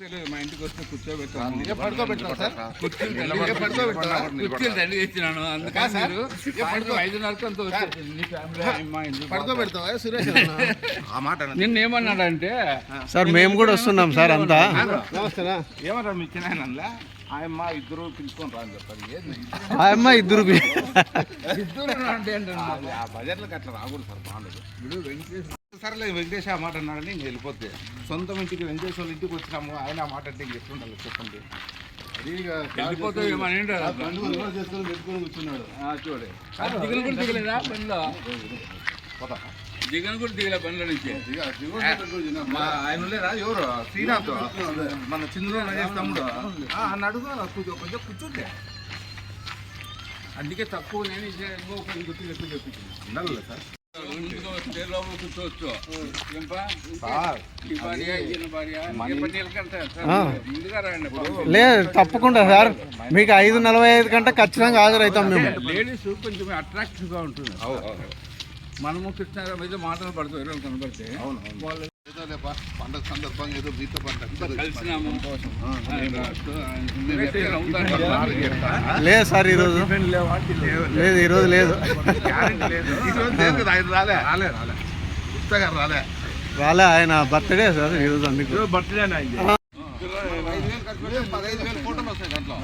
వస్తే మా ఇంటికి వస్తే కూర్చోబెట్టాను అందుకే పడుకోబెట్టాను సార్? కుర్చీలు అందుకే పడుకోబెట్టావా? కుర్చీలు దండి తెచ్చినాను కా అందుకని సార్? మీరు ఏ పడుకో- ఐదున్నరకు అంత వచ్చేసింది. పడుకోబెడతావా? సురేష్ అన్న? ఆ మాట. నిన్న ఏమన్నాడంటే సార్ మేము కూడా వస్తున్నాం సార్ అంతా. నమస్తేనా ఏమంటారు మీ చిన్న ఆయమ్మ ఇద్దరు పిలుచుకొని రాని చెప్పారు ఏంది ఆ అమ్మ ఇద్దరు ఇద్దరు అంటే ఏంటంటే ఆ బజార్లకు అట్లా రాకూడదు సార్ బాగుండదు. ఇప్పుడు వెంకటేశ్వర సరేలే వెంకటేష్ ఆ మాట అన్నాడని ఇంక వెళ్ళిపోతే సొంతం ఇంటికి వెంకటేష్ వాళ్ళ ఇంటికి వచ్చినాము ఆయన ఆ మాట అంటే ఎట్లుండాలి చెప్పండి? వెళ్ళిపోతే చేసుకొని పెట్టుకొని కూర్చున్నాడు. చూడే. దిగను కూడా దిగలే బండిలో నుంచి. మా ఆయన లేరా? ఎవరు? శ్రీనాథ్? మన చంద్రుడు నగేష్ తమ్ముడు ఆ, అని అడుగు కొంచెం కూర్చుంటే అందుకే తక్కువ నేను ఇచ్చే ఇంకో పది గుర్తులు ఎక్కువ చెప్పించింది ఉండాలి సార్. లేదు తప్పకుండా సార్. మీకు ఐదు నలభై ఐదు కంటే ఖచ్చితంగా హాజరవుతాం మేము. లేడీస్ కొంచెం అట్రాక్టివ్గా ఉంటుంది మనము కృష్ణ మీద మాటలు పడుతూ ఎవరు కనబడితే అవును వాళ్ళు ఏదోలే బా, పండగ సందర్భంగా ఏదో మీతో పండగ కలిసినాము. లేదు సార్ ఈరోజు లేదు ఈరోజు లేదు. ఆయన రాలే? రాలే రాలే. గారు రాలే? రాలే ఆయన బర్త్డే సార్ ఈరోజు అందుకు. బర్త్డే పెడితే పదహైదు వేలు ఫోటోలు వస్తాయి దాంట్లో.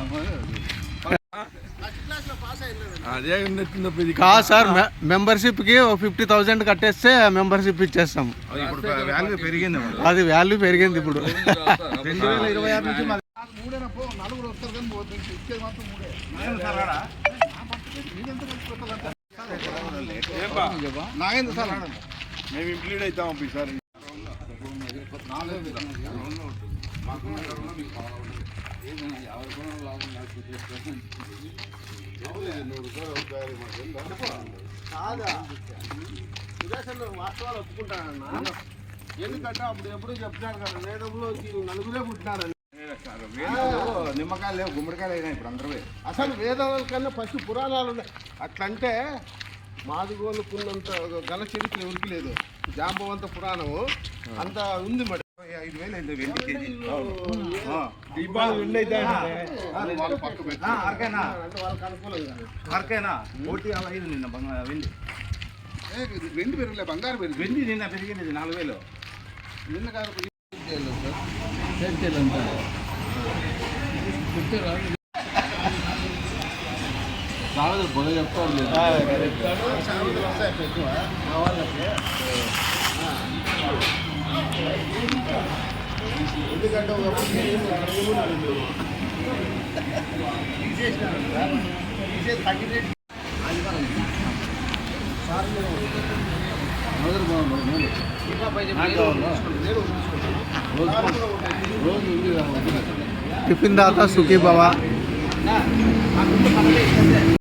కాదు సార్ మెంబర్షిప్కి ఒక ఫిఫ్టీ థౌజండ్ కట్టేస్తే మెంబర్షిప్ ఇచ్చేస్తాం. ఇప్పుడు వాల్యూ పెరిగింది మరి. అది వాల్యూ పెరిగింది ఇప్పుడు. నాగేంద్ర సార్ మేము ఇంప్లీడ్ అవుతాం ఈసారి. కాదా? సురేష్ అన్న వాస్తవాలు ఒప్పుకుంటానన్నా ఎందుకంటే అప్పుడు ఎప్పుడు చెప్తారు కదా వేదంలో నలుగురే పుట్టినారని. నిమ్మకాయలు లేవు గుమ్మడికాయలు అయినా ఇప్పుడు అందరూ అసలు వేదాల కన్నా ఫస్ట్ పురాణాలు ఉన్నాయి. అట్లంటే మాదిగోళ్ళకున్నంత గల చరిత్ర ఎవరికి లేదు. జాంబవంత పురాణము అంత ఉంది మరి. ఐదు వేలు అయింది వెండి కేజీ అది వాళ్ళు పక్క పెట్టి అరకేనా అంటే వాళ్ళకి అనుకూలం కాదు అరకేనా ఒకటి యాభై ఐదు నిన్న బంగా వెండి ఏ, వెండి పెరగలే బంగారు పెరిగి వెండి నిన్న పెరిగింది నాలుగు వేలు నిన్న కాదు రాదు పొగ చెప్తారు ఎందుకంటే ఒకప్పుడు నేను టిఫిన్ దాత సుఖీ బాబా